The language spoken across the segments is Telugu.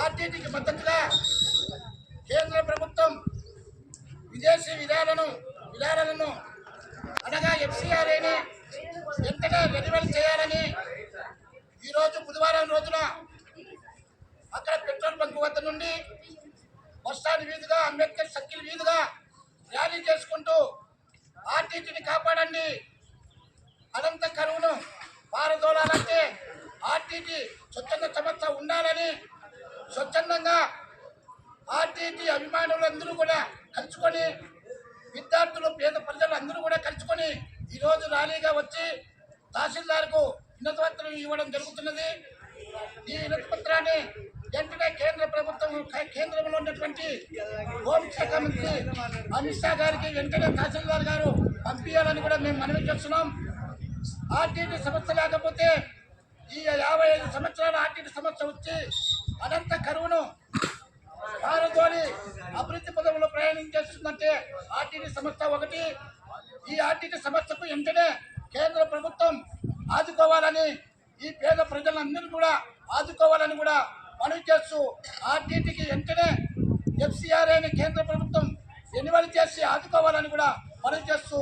ఆర్టీటీకి మద్దతుగా కేంద్ర ప్రభుత్వం విదేశీ విధాలను విధానాలను అనగా ఎఫ్సిఆర్ఏని వెంటనే రెన్యువల్ చేయాలని ఈరోజు బుధవారం రోజున అక్కడ పెట్రోల్ బంక్ వద్ద నుండి బస్టాండ్ వీధిగా అంబేద్కర్ సర్కిల్ వీధిగా ర్యాలీ చేసుకుంటూ ఆర్టీటీని కాపాడండి. అనంత కరువును పారదోలాలంటే ఆర్టీటీ స్వచ్ఛంద సంస్థ ఉండాలని స్వచ్ఛందంగా ఆర్టీటీ అభిమానులందరూ కూడా కలుసుకొని విద్యార్థులు పేద ప్రజలు అందరూ కూడా కలుసుకొని ఈరోజు ర్యాలీగా వచ్చి తహసీల్దార్కు వినతిపత్రం ఇవ్వడం జరుగుతున్నది. ఈ వినతిపత్రాన్ని వెంటనే కేంద్ర ప్రభుత్వం కేంద్రంలో ఉన్నటువంటి హోంశాఖ మంత్రి అమిత్ షా గారికి వెంటనే తహసీల్దార్ గారు పంపించాలని కూడా మేము మనవి చేస్తున్నాం. ఆర్టీటీ సమస్య లేకపోతే ఆర్టీటీ వచ్చి అనంత కరువును భారతోని అభివృద్ధి పదంలో ప్రయాణం చేస్తుందంటే ఆర్టీటీ సంస్థ ఒకటి. ఈ ఆర్టీటీ సంస్థకు వెంటనే కేంద్ర ప్రభుత్వం ఆదుకోవాలని ఈ పేద ప్రజలందరూ కూడా ఆదుకోవాలని కూడా మనవి చేస్తూ ఆర్టీటీకి వెంటనే ఎఫ్సిఆర్ ఎఫ్సిఆర్ఏని కేంద్ర ప్రభుత్వం రెన్యువల్ చేసి ఆదుకోవాలని కూడా మనవి చేస్తూ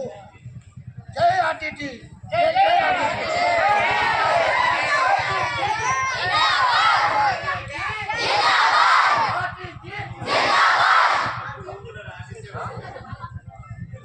జై ఆర్టీటీ జై జై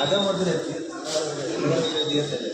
আদম ওদের দিয়েছিলেন